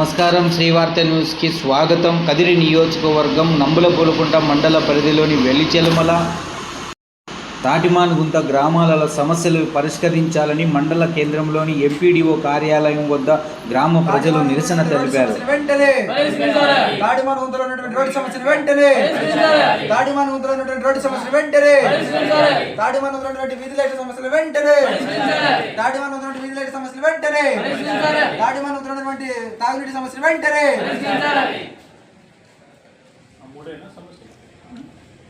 నమస్కారం శ్రీవార్త న్యూస్కి స్వాగతం. కదిరి నియోజకవర్గం నంబులపూలకుంట మండల పరిధిలోని వెల్లిచెలుమల తాటిమాన్గుంత గ్రామాల సమస్యలు పరిష్కరించాలని మండల కేంద్రంలోని ఎంపీడీఓ కార్యాలయం వద్ద గ్రామ ప్రజలు నిరసన తెలిపారు. వెంటనే. గాడిమాన గుంతలో ఉన్నటువంటి రోడ్డు సమస్యలు వెంటనే గాడిమాన గుంతలో ఉన్నటువంటి రోడ్డు సమస్యలు వెంటనే గాడిమాన గుంతలో ఉన్నటువంటి వీధి లైట్ సమస్యలు వెంటనే గాడిమాన గుంతలో ఉన్నటువంటి వీధి లైట్ సమస్యలు వెంటనే గాడిమాన గుంతలో ఉన్నటువంటి తాగునీటి సమస్యలు వెంటనే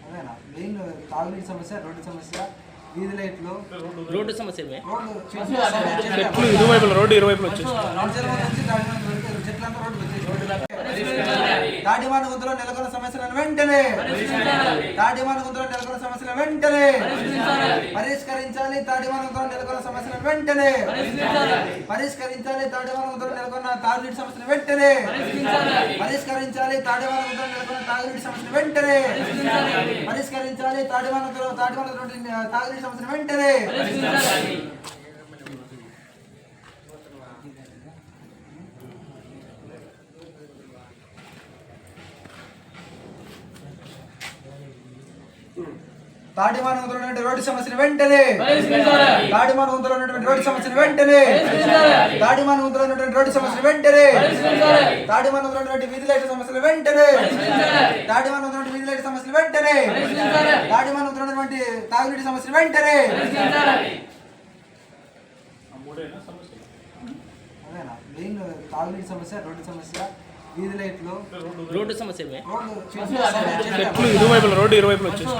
అదేనా మెయిన్ తాగునీటి సమస్య రోడ్డు సమస్య వీధి లైట్లు. రోడ్డు సమస్యమే రోడ్డు చెట్లు ఇరువైపుల రోడ్డు ఇరువైపుల వచ్చేసి తాటిమాన గుంతలో నెలకొన్న సమస్యలను వెంటనే తాటిమాన గుంతలో నెలకొన్న సమస్యలను వెంటనే పరిష్కరించాలి. తాటిమాన గుంతలో నెలకొన్న సమస్యలను వెంటనే పరిష్కరించాలి. తాటిమాన గుంతలో నెలకొన్న తాగునీటి సమస్యలు వెంటనే పరిష్కరించాలి. తాటిమాన గుంతలో నెలకొన్న తాగునీటి సమస్యలు వెంటనే పరిష్కరించాలి. తాటిమాన గుంతలో తాటిమాన తాగునీటి సమస్యలు వెంటనే తాటిమాన ఉన్నటువంటి రోడ్డు సమస్యను వెంటనే. తాటిమాన ఉన్నటువంటి రోడ్డు సమస్యను వెంటనే. తాటిమాన ఉన్నటువంటి రోడ్డు సమస్యలు వెంటనే. తాటిమాన ఉన్నటువంటి వీధి లైట్ సమస్యలు వెంటనే. తాటిమాన ఉన్నటువంటి వీధి లైట్ సమస్యలు వెంటనే. తాటిమాన ఉన్నటువంటి తాగునీటి సమస్యలు వెంటనే. అదేనా? మెయిన్ తాగునీటి సమస్య రోడ్డు సమస్య. వీధి లైట్లు రోడ్డు సమస్యమే రోడ్డు చెట్లు ఇరువైపుల రోడ్డు ఇరువైపుల వచ్చేసి.